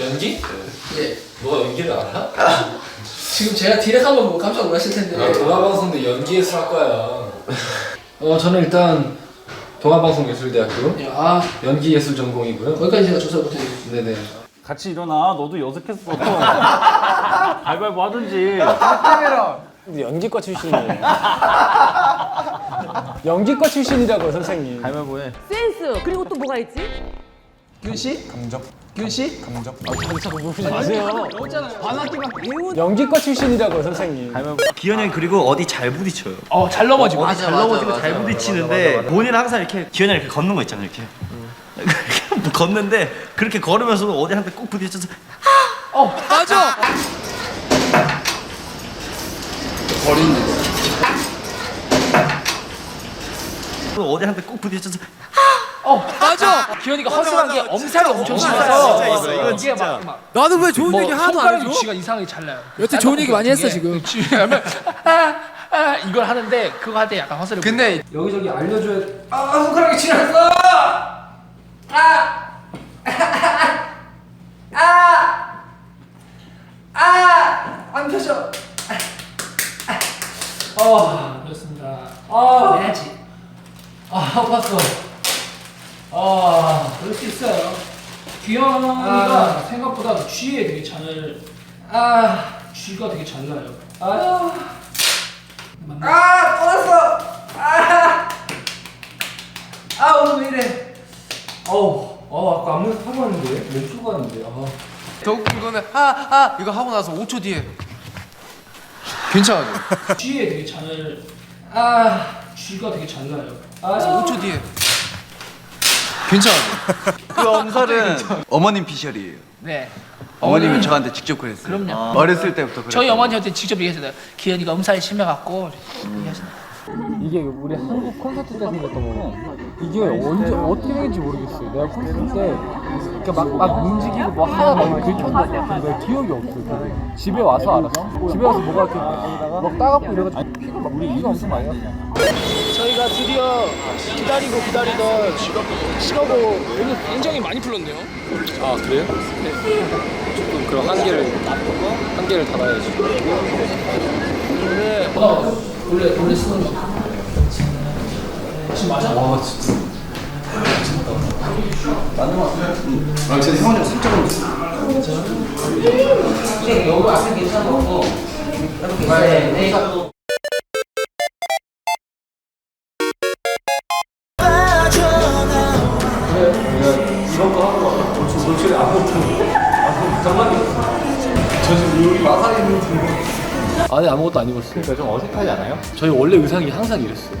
연기? 예. 너가 연기를 알아? 지금 제가 디렉 한번 보고 깜짝 놀랐을 텐데. 야, 동아방송도 연기예술 학과야. 어, 저는 일단 동아방송예술대학교 예, 아 연기예술 전공이고요. 거기까지 제가 조사 못했네요. 네네. 같이 일어나. 너도 여색했어. 발발뭐 하든지. 연기과 출신이에요. 연기과 출신이라고 선생님. 발발뭐 해. 센스 그리고 또 뭐가 있지? 균 씨? 감정. 균 씨? 감정. 아세요? 반학기만 배운. 연기과 출신이라고 선생님. 기현이 형 그리고 어디 잘 부딪혀요. 어, 잘 넘어지고. 어디 잘 넘어지고 잘 부딪히는데 본인은 항상 이렇게 기현이 형 이렇게 걷는 거 있잖아요. 이렇게 걷는데 그렇게 걸으면서도 어디 한테 꼭 부딪혀서 맞아. 또 어디 한테 꼭 부딪혀서 어, 맞아. 기현이가 허술한 게 엄살이 엄청 심해서 진짜 있어. 이건 이게 진짜. 막, 막 나는 왜 좋은 뭐 얘기 하나도 안 손가락 해줘? 위치가 이상하게 잘 나요. 여태 좋은 얘기 많이 했어, 지금. 하면 아, 아, 이걸 하는데 그거 할 때 약간 허술해. 근데 여기저기 알려줘야 아 손가락이 치렸어. 아아아안 펴져. 어 그렇습니다. 아 해야지. 아 아팠어. 아 그럴 수 있어요. 귀현이가 생각보다 쥐에 되게 잘, 아 쥐가 되게 잘 나요. 아유. 아 떠났어. 아. 아 오늘 왜 이래? 어우, 어, 아까 안무에서 타고 왔는데 멈추고 왔는데. 아. 더 웃긴 거는 아, 아 이거 하고 나서 5초 뒤에 괜찮아요. 쥐에 되게 잘, 아 쥐가 되게 잘 나요. 아 5초 뒤에 괜찮아요. 그 엄살은 어머님 피셜이에요. 네. 어머님이 저한테 직접 그랬어요. 그럼요. 어렸을 때부터 그랬어요. 저희 어머니한테 직접 얘기했어요. 기현이가 음살이 심해갖고. 이게 우리 한국 콘서트 때 생겼던 거고 이게 언제 어떻게 생긴지 모르겠어요. 내가 콘서트 때 이렇게 막, 막 움직이고 뭐 하다 보면 긁혔는데 기억이 없어요. 그게. 집에 와서 알았어. 집에 와서 뭐가 이렇게 막 따갑고 이래가지고 막 우리 피가 엄청 많이 났어. 저희가 드디어 기다리고 기다리던 직업을 오늘 굉장히 많이 풀렸네요. 아, 그래요? 조금 그럼 한계를, 한계를 닫아야지. 원래 어, 원래 원래 쓰는 거. 지금 맞아? 와, 진짜. 아, 근데 형이 살짝은 여기 앞에 괜찮고 네, 네. 이런 노출, 노출이 아무것도 아, 장난이 저 지금 여기 마사에 있는 중 안에 아무것도 안 입었어요. 그러니까 좀 어색하지 않아요? 저희 원래 의상이 항상 이랬어요.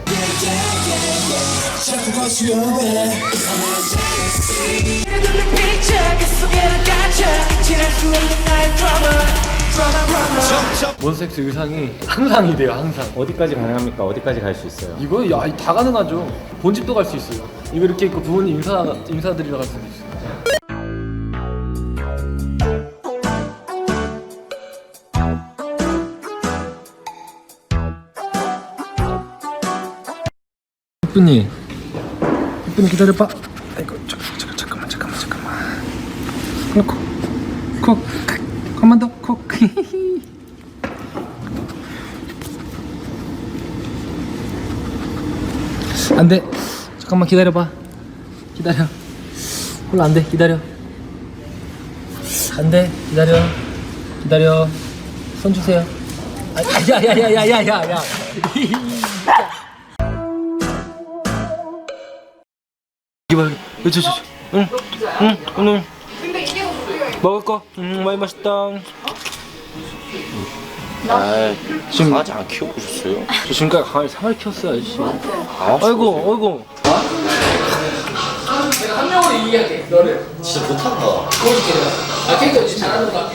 몬스엑스 의상이 항상 이래요, 항상. 어디까지 가능합니까? 어디까지 갈 수 있어요? 이거 야, 다 가능하죠. 본집도 갈 수 있어요. 이거 이렇게 입고 부모님 인사 인사드리러 갈 수도 있어요. 햇분이 햇분이 기다려봐. 아이고 잠깐 잠깐 잠깐만 잠깐만 잠깐만. 콕, 콕, 한번 더 콕. 안 돼. 잠깐만 기다려봐. 기다려. 홀로 안 돼. 기다려. 안 돼. 기다려. 기다려. 손 주세요. 아, 야, 야, 야, 야, 야, 야, 야. 이봐, 저, 저, 저. 응, 응, 오늘. 먹을 거, 응, 많이 맛있다. 아, 지금 강아지 안 키워보셨어요? 저 지금까지 강아지 사발 키웠어요, 아저씨. 아이고, 아이고. 내가 한 명으로 이기할게 너를. 진짜 못한다. 아 캐릭터 지금 잘하는 거.